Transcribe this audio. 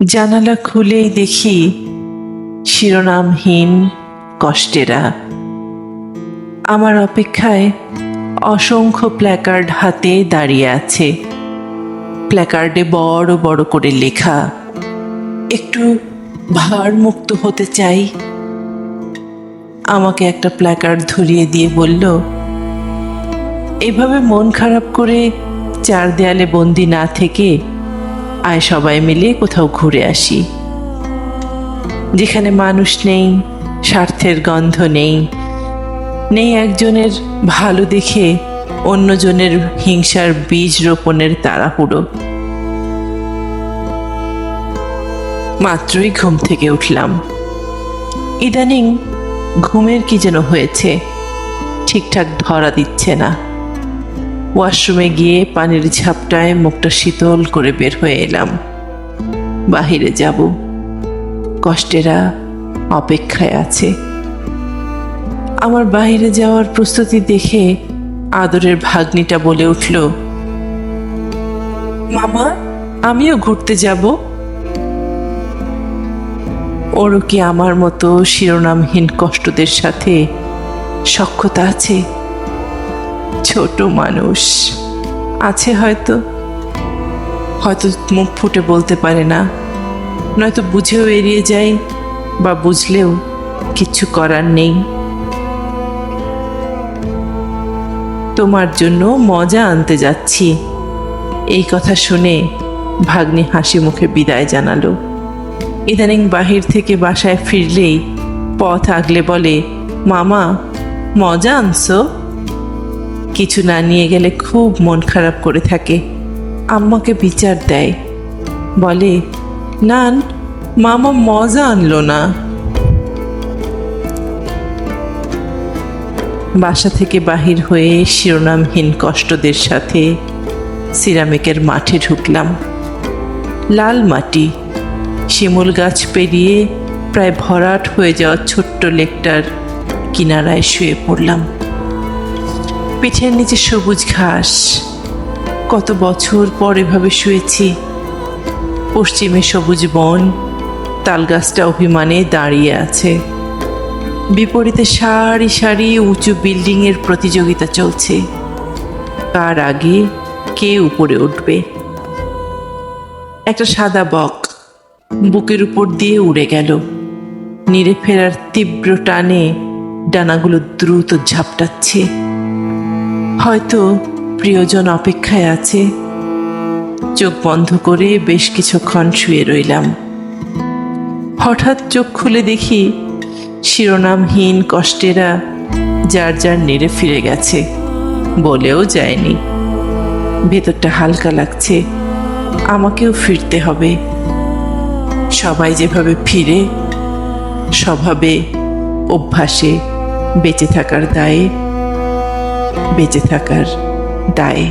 জানালা খুলেই দেখি শিরোনামহীন কষ্টেরা। আমার অপেক্ষায় অসংখ্য প্ল্যাকার্ড হাতে দাঁড়িয়ে আছে। প্ল্যাকার্ডে বড় বড় করে লেখা, একটু ভারমুক্ত হতে চাই। আমাকে একটা প্ল্যাকার্ড ধরিয়ে দিয়ে বলল, এভাবে মন খারাপ করে চার দেয়ালে বন্দি না থেকে আয় সবাই মিলে কোথাও ঘুরে আসি। যেখানে মানুষ নেই, স্বার্থের গন্ধ নেই নেই একজনের ভালো দেখে অন্যজনের হিংসার বীজ রোপণের তাড়াহুড়ো মাত্রই ঘুম থেকে উঠলাম। ইদানিং ঘুমের কি যেন হয়েছে, ঠিকঠাক ধরা দিচ্ছে না। ওয়াশরুমে গিয়ে পানির ঝাপটায় মুখটা শীতল করে বের হয়ে এলাম। বাহিরে যাব। কষ্টেরা অপেক্ষায় আছে। আমার বাইরে যাওয়ার প্রস্তুতি দেখে আদরের ভাগ্নিটা বলে উঠল, মামা, আমিও ঘুরতে যাব। ওরও কি আমার মতো শিরোনামহীন কষ্টদের সাথে সক্ষতা আছে? ছোট মানুষ। আছে হয়তো। হয়তো মুখ ফুটে বলতে পারে না। নয়তো বুঝেও এড়িয়ে যায় বা বুঝলেও কিচ্ছু করার নেই। তোমার জন্য মজা আনতে যাচ্ছি। এই কথা শুনে ভাগ্নি হাসি মুখে বিদায় জানালো। ইদানিং বাহির থেকে বাসায় ফিরলেই পথ আগলে বলে, মামা, মজা আনছো? কিছু না নিয়ে গেলে খুব মন খারাপ করে থাকে। আম্মাকে বিচার দেয়। বলে, নান, মামা মজা আনলো না। বাসা থেকে বাহির হয়ে শিরোনামহীন কষ্টদের সাথে সিরামিকের মাঠে ঢুকলাম। লাল মাটি, শিমুল গাছ পেরিয়ে প্রায় ভরাট হয়ে যাওয়া ছোট্ট লেকটার কিনারায় শুয়ে পড়লাম। পিঠের নিচে সবুজ ঘাস। কত বছর পর এভাবে শুয়েছি। পশ্চিমে সবুজ বন, তালগাছটা অভিমানে দাঁড়িয়ে আছে। বিপরীতে সারি সারি উঁচু বিল্ডিংয়ের প্রতিযোগিতা চলছে। কার আগে কে উপরে উঠবে? একটা সাদা বক বুকের উপর দিয়ে উড়ে গেল। নিরে ফেরার তীব্র টানে ডানাগুলো দ্রুত ঝাপটাচ্ছে। হয়তো প্রিয়জন অপেক্ষায় আছে। চোখ বন্ধ করে বেশ কিছুক্ষণ শুয়ে রইলাম। হঠাৎ চোখ খুলে দেখি শিরোনামহীন কষ্টেরা যার যার নেড়ে ফিরে গেছে, বলেও যায়নি। ভেতরটা হালকা লাগছে, আমাকেও ফিরতে হবে। সবাই যেভাবে ফিরে স্বভাবে অভ্যাসে বেঁচে থাকার দায়ে বেঁচে থাকার দায়ে।